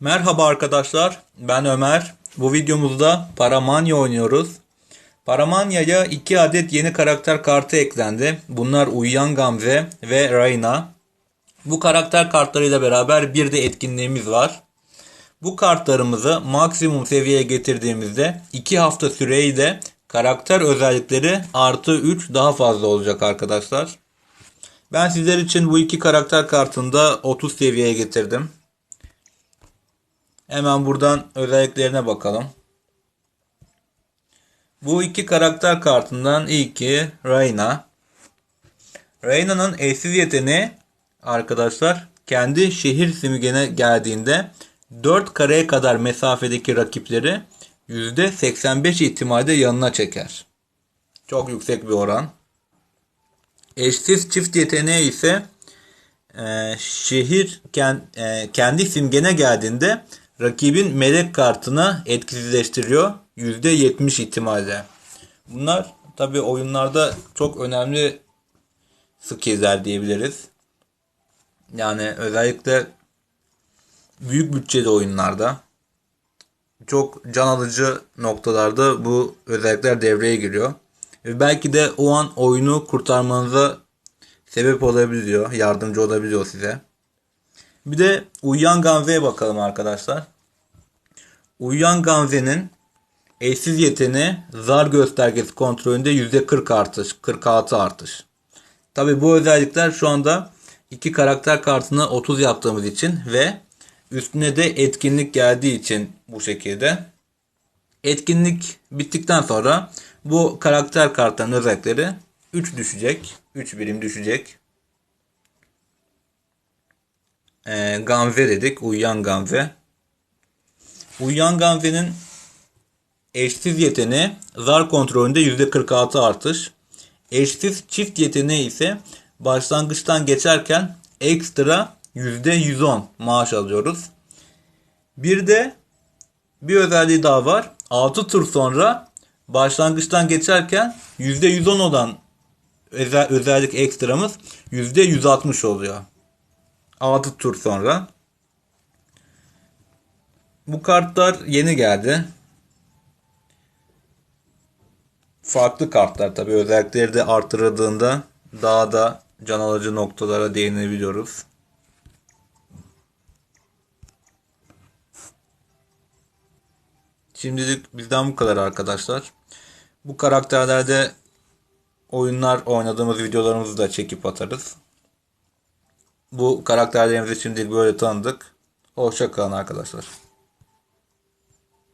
Merhaba arkadaşlar, ben Ömer. Bu videomuzda Paramanya oynuyoruz. Paramanya'ya iki adet yeni karakter kartı eklendi. Bunlar Uyuyan Gamze ve Reyna. Bu karakter kartlarıyla beraber bir de etkinliğimiz var. Bu kartlarımızı maksimum seviyeye getirdiğimizde 2 hafta süreyle karakter özellikleri artı 3 daha fazla olacak arkadaşlar. Ben sizler için bu iki karakter kartını da 30 seviyeye getirdim. Hemen buradan özelliklerine bakalım. Bu iki karakter kartından ilki Reyna. Reyna'nın eşsiz yeteneği arkadaşlar kendi şehir simgene geldiğinde 4 kareye kadar mesafedeki rakipleri %85 ihtimalle yanına çeker. Çok yüksek bir oran. Eşsiz çift yeteneği ise e, şehir kend, e, kendi simgene geldiğinde rakibin melek kartını etkisizleştiriyor %70 ihtimalle. Bunlar tabi oyunlarda çok önemli skill'ler diyebiliriz. Yani özellikle büyük bütçeli oyunlarda çok can alıcı noktalarda bu özellikler devreye giriyor. Ve belki de o an oyunu kurtarmanıza sebep olabiliyor, yardımcı olabiliyor size. Bir de Uyuyan Gamze'ye bakalım arkadaşlar. Uyuyan Gamze'nin eşsiz yeteneği zar göstergesi kontrolünde %40 artış, 46 artış. Tabi bu özellikler şu anda iki karakter kartını 30 yaptığımız için ve üstüne de etkinlik geldiği için bu şekilde. Etkinlik bittikten sonra bu karakter kartların özellikleri 3 düşecek. 3 birim düşecek. Ee, Gamze dedik. Uyuyan Gamze. Uyuyan Gamze'nin eşsiz yeteneği zar kontrolünde %46 artış. Eşsiz çift yeteneği ise başlangıçtan geçerken ekstra %110 maaş alıyoruz. Bir de bir özelliği daha var. 6 tur sonra başlangıçtan geçerken %110 olan özel, özellik ekstramız %160 oluyor. 6 tur sonra. Bu kartlar yeni geldi. Farklı kartlar tabi özellikleri de artırıldığında daha da can alıcı noktalara değinebiliyoruz. Şimdilik bizden bu kadar arkadaşlar. Bu karakterlerde oyunlar oynadığımız videolarımızı da çekip atarız. Bu karakterlerimizi şimdilik böyle tanıdık. Hoşça kalın arkadaşlar.